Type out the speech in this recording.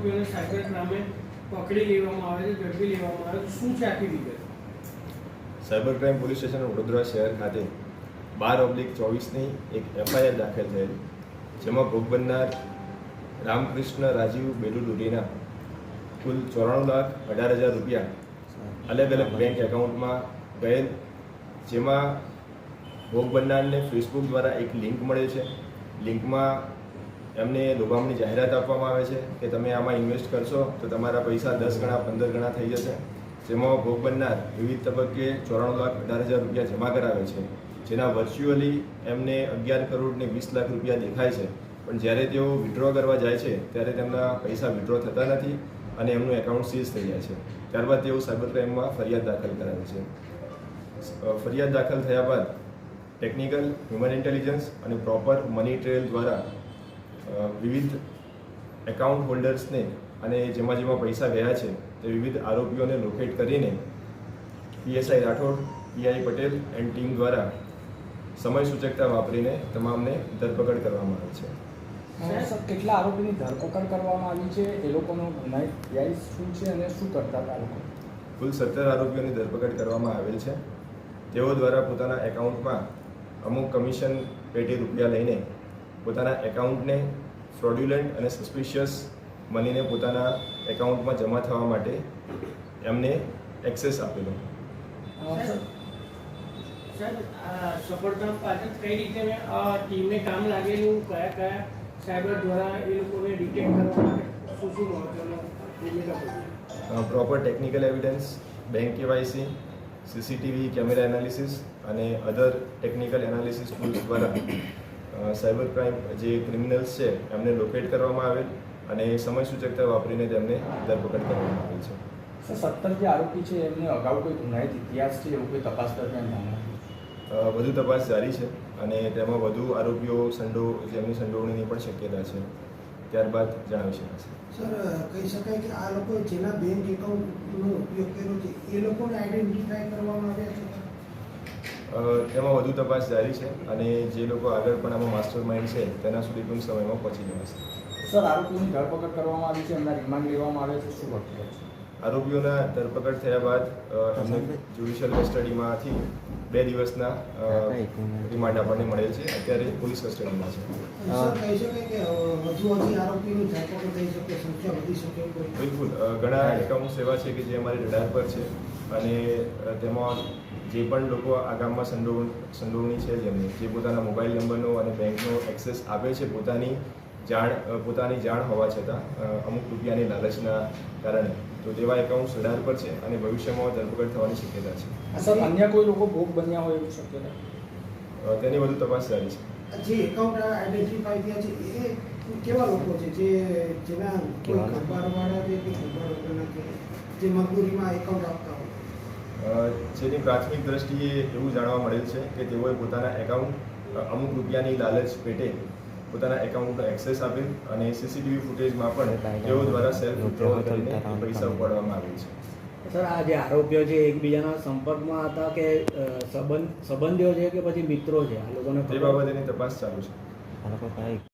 આરોપીઓને સાયબર નામે પકડી લેવામાં આવે છે, ઝડપી લેવામાં આવે છે. શું છે આખી વિગત? Cyber crime police station Vadodara શહેર ખાતે બાર ઓબ્લિક ચોવીસની એક એફઆઈઆર દાખલ થયેલ, જેમાં ભોગ બનનાર રામકૃષ્ણ રાજીવ બેલુડુરીના કુલ ચોરાણું લાખ અઢાર હજાર રૂપિયા અલગ અલગ બેંક એકાઉન્ટમાં ગયેલ, જેમાં ભોગ બનનારને ફેસબુક દ્વારા એક લિંક મળે છે. લિંકમાં એમને લોભામણી જાહેરાત આપવામાં આવે છે કે તમે આમાં ઇન્વેસ્ટ કરશો તો તમારા પૈસા દસ ગણા, પંદર ગણા થઈ જશે. જેમાં ભોગ બનનાર વિવિધ તબક્કે ચોરાણું લાખ અઢાર હજાર રૂપિયા જમા કરાવે છે. જેના વર્ચ્યુઅલી એમને અગિયાર કરોડ ને વીસ લાખ રૂપિયા દેખાય છે. પણ જ્યારે તેઓ વિડ્રો કરવા જાય છે, ત્યારે તેમના પૈસા વિડ્રો થતા નથી અને એમનું એકાઉન્ટ સીઝ થઈ જાય છે. ત્યારબાદ તેઓ સાયબર ક્રાઇમમાં ફરિયાદ દાખલ કરાવે છે. ફરિયાદ દાખલ થયા બાદ ટેકનિકલ હ્યુમન ઇન્ટેલિજન્સ અને પ્રોપર મની ટ્રેલ દ્વારા વિવિધ એકાઉન્ટ હોલ્ડર્સને અને જેમાં જેમાં પૈસા ગયા છે તે વિવિધ આરોપીઓને લોકેટ કરીને PSI Rathod PI Patel and team દ્વારા સમય સૂચકતા વાપરીને તમામને ધરપકડ કરવામાં આવે છે. કેટલા આરોપીની ધરપકડ કરવામાં આવી છે? એ લોકોનો વ્યાજ શું છે અને શું કરતા હતા લોકો? કુલ સત્તર આરોપીઓની ધરપકડ કરવામાં આવેલ છે. તેઓ દ્વારા પોતાના એકાઉન્ટમાં અમુક કમિશન પેટી રૂપિયા લઈને પોતાના એકાઉન્ટને ફ્રોડ્યુલન્ટ અને સસ્પિશિયસ મનીને પોતાના એકાઉન્ટમાં જમા થવા માટે એમને એક્સેસ આપેલો. સફળતા પાછળ કઈ રીતે આ ટીમને કામ લાગેલું કયા કયા સાયબર દ્વારા એ લોકોને ડિટેક્ટ કરવા માટે? શું શું મહત્વનું proper technical evidence bank KYC CCTV camera analysis અને અધર ટેકનિકલ એનાલિસિસ ટૂલ્સ દ્વારા સાયબર ક્રાઇમ જે ક્રિમિનલ્સ છે એમને લોકેટ કરવામાં આવેલ અને સમય સૂચકતા વાપરીને તેમને ધરપકડ કરવામાં આવી છે. સર સત્તર જે આરોપી છે એમને અગાઉ કોઈ ગુનાહિત ઇતિહાસ છે એવું કોઈ તપાસ દરમિયાન વધુ તપાસ જારી છે અને તેમાં વધુ આરોપીઓ સંડો જેમની સંડોવણીની પણ શક્યતા છે. ત્યારબાદ જણાવી શકાશે સર કહી શકાય કે આ લોકો જેના બેંક એકાઉન્ટનો ઉપયોગ કર્યો છે એ લોકોને આઈડેન્ટિફાય કરવામાં આવ્યા છે તેમાં વધુ તપાસ જારી છે અને જે લોકો આગળ પણ આમાં માસ્ટર માઇન્ડ છે, તેના સુધી ટૂંક સમયમાં પહોંચી જવાશે. સર, આરોપીની ધરપકડ કરવામાં આવી છે, એમના રિમાન્ડ લેવામાં આવે છે, શું છે? આરોપીઓના ધરપકડ થયા બાદ અમને જ્યુડિશિયલ કસ્ટડીમાંથી બે દિવસના રિમાન્ડ આપણને મળેલ છે. અત્યારે પોલીસ કસ્ટડીમાં છે. બિલકુલ. ઘણા એકાઉન્ટ્સ એવા છે કે જે અમારી રડાર પર છે અને તેમાં જે પણ લોકો આ ગામમાં સંડોવણ સંડોવણી છે જેમની જે પોતાના મોબાઈલ નંબરનો અને બેંકનો એક્સેસ આપે છે પોતાની જાણ પોતાની જાણ હોવા છતાં અમુક રૂપિયાની લાલચના કારણે. તો તેવા એકાઉન્ટ્સ રડાર પર છે અને ભવિષ્યમાં ધરપકડ થવાની શક્યતા છે. સર અન્ય કોઈ લોકો ભોગ બન્યા હોય એવું શક્યતા? તેની વધુ તપાસ જારી છે. જે એકાઉન્ટ આઈડેન્ટિફાઈ થયા છે એ કેવા લોકો છે? જે જેના કોઈ ખંભારવાળા કે કારોબારવાળા જે મજબૂરીમાં એકાઉન્ટ આપતા હોય? જેની પ્રાથમિક દ્રષ્ટિએ એવું જાણવા મળેલ છે કે તેઓએ પોતાના એકાઉન્ટ અમુક રૂપિયાની લાલચ પેટે પોતાના એકાઉન્ટનો એક્સેસ આપે અને સીસીટીવી ફૂટેજમાં પણ તેઓ દ્વારા સેલ્ફ વિથડ્રોલ કરીને પૈસા ઉપાડવામાં આવે છે. સર આ જે આરોપીઓ છે એકબીજાના સંપર્કમાં હતા કે સંબંધ સંબંધીઓ છે કે પછી મિત્રો છે? આ લોકોને તે? બાબતેની તપાસ ચાલુ છે.